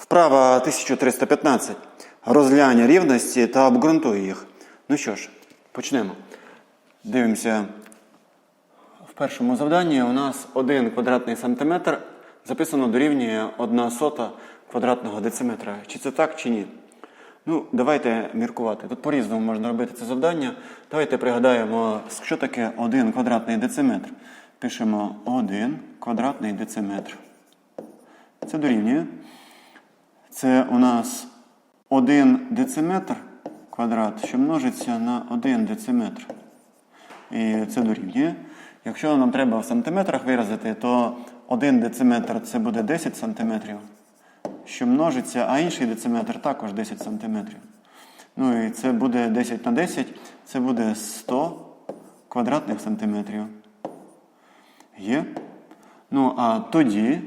Вправа 1315. Розглянь рівності та обґрунтуй їх. Ну що ж, почнемо. Дивимося. В першому завданні у нас 1 квадратний сантиметр записано дорівнює 1 сота квадратного дециметра. Чи це так, чи ні? Ну, давайте міркувати. Тут по-різному можна робити це завдання. Давайте пригадаємо, що таке 1 квадратний дециметр. Пишемо 1 квадратний дециметр. Це дорівнює. Це у нас 1 дециметр квадрат, що множиться на 1 дециметр. І це дорівнює. Якщо нам треба в сантиметрах виразити, то 1 дециметр це буде 10 сантиметрів, що множиться, а інший дециметр також 10 сантиметрів. Ну і це буде 10 на 10, це буде 100 квадратних сантиметрів. Є? Ну, а тоді,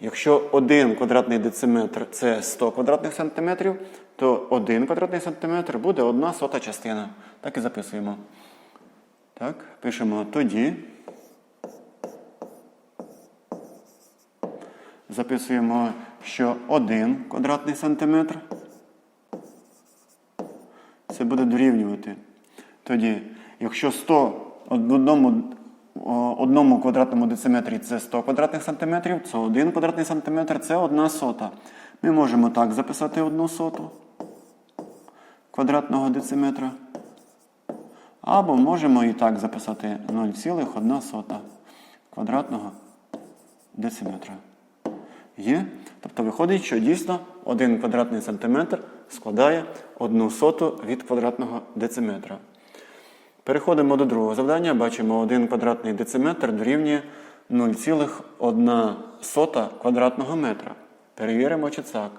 якщо 1 квадратний дециметр це 100 квадратних сантиметрів, то 1 квадратний сантиметр буде 1 сота частина. Так і записуємо. Так, пишемо тоді. Записуємо, що 1 квадратний сантиметр. Це буде дорівнювати. Тоді, якщо 100 в одному, одному квадратному дециметрі це 100 квадратних сантиметрів, то 1 квадратний сантиметр це 1 сота. Ми можемо так записати 1 соту квадратного дециметра. Або можемо і так записати 0,1 сота квадратного дециметра. Є? Тобто виходить, що дійсно 1 квадратний сантиметр складає 1 соту від квадратного дециметра. Переходимо до другого завдання. Бачимо 1 квадратний дециметр дорівнює 0,1 квадратного метра. Перевіримо, чи так.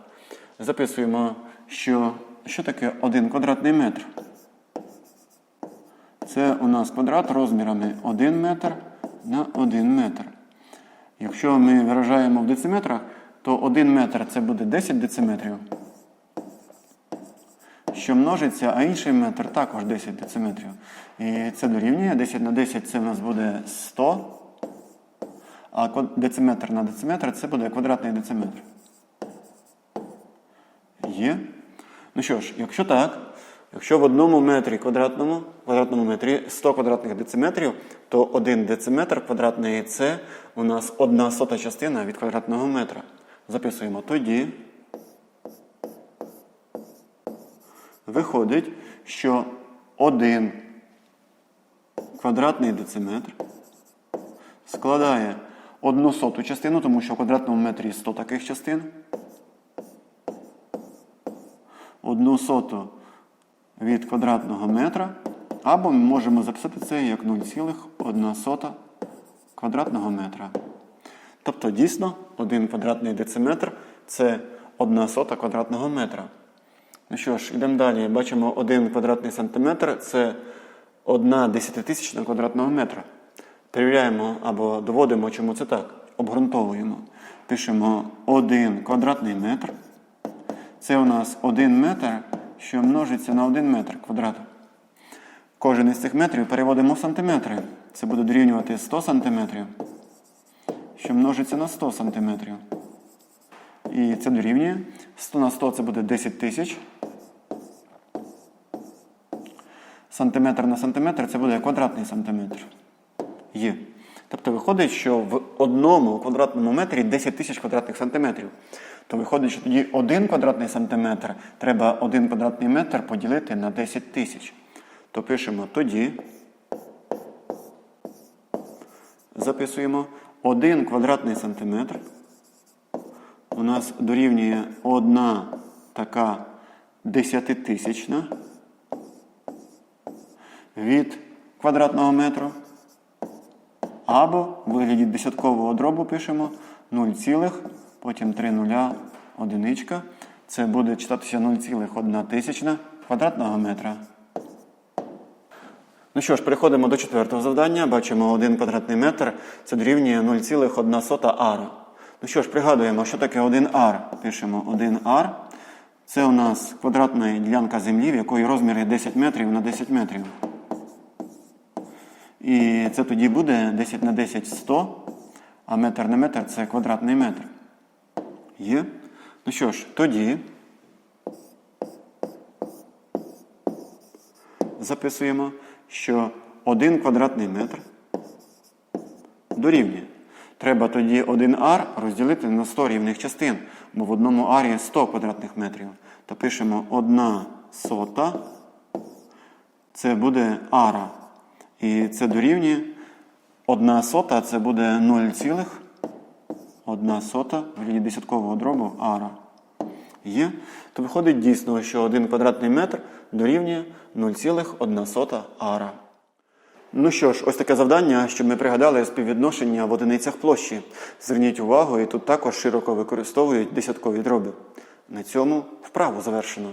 Записуємо, що, що таке 1 квадратний метр. Це у нас квадрат розмірами 1 метр на 1 метр. Якщо ми виражаємо в дециметрах, то 1 метр це буде 10 дециметрів, що множиться, а інший метр також 10 дециметрів. І це дорівнює 10 на 10 це в нас буде 100, а дециметр на дециметр це буде квадратний дециметр. Є. Ну що ж, якщо так, якщо в одному метрі квадратному, квадратному метрі 100 квадратних дециметрів, то 1 дециметр квадратний це у нас одна сота частина від квадратного метра. Записуємо тоді. Виходить, що 1 квадратний дециметр складає одну соту частину, тому що в квадратному метрі 100 таких частин. Одну соту від квадратного метра, або ми можемо записати це як 0,1 сота квадратного метра. Тобто, дійсно, 1 квадратний дециметр це 1 сота квадратного метра. Ну що ж, йдемо далі. Бачимо 1 квадратний сантиметр це 1 десятитисячна квадратного метра. Перевіряємо або доводимо, чому це так. Обґрунтовуємо. Пишемо 1 квадратний метр. Це у нас 1 метр, що множиться на 1 метр квадрату. Кожен із цих метрів переводимо в сантиметри. Це буде дорівнювати 100 сантиметрів, що множиться на 100 сантиметрів. І це дорівнює. 100 на 100 це буде 10 тисяч. Сантиметр на сантиметр це буде квадратний сантиметр. Є. Тобто виходить, що в одному квадратному метрі 10 тисяч квадратних сантиметрів. То виходить, що тоді 1 квадратний сантиметр треба 1 квадратний метр поділити на 10 тисяч. То пишемо тоді. Записуємо 1 квадратний сантиметр. У нас дорівнює одна така десятитисячна від квадратного метру. Або в вигляді десяткового дробу пишемо 0, цілих, потім 3 нуля, одиничка. Це буде читатися 0,1 тисячна квадратного метра. Ну що ж, переходимо до четвертого завдання. Бачимо 1 квадратний метр. Це дорівнює 0,1 ара. Ну що ж, пригадуємо, що таке 1 ар. Пишемо 1 ар. Це у нас квадратна ділянка землі, в якої розміри 10 метрів на 10 метрів. І це тоді буде 10 на 10 100, а метр на метр це квадратний метр. Є? Ну що ж, тоді записуємо, що 1 квадратний метр дорівнює. Треба тоді 1 ар розділити на 100 рівних частин, бо в одному арі 100 квадратних метрів. То пишемо 1 сота. Це буде ара. І це дорівнює 1 сота це буде 0,1 сота в десяткового дробу ара. Є. То виходить дійсно, що 1 квадратний метр дорівнює 0,1 ара. Ну що ж, ось таке завдання, щоб ми пригадали співвідношення в одиницях площі. Зверніть увагу, і тут також широко використовують десяткові дроби. На цьому вправу завершено.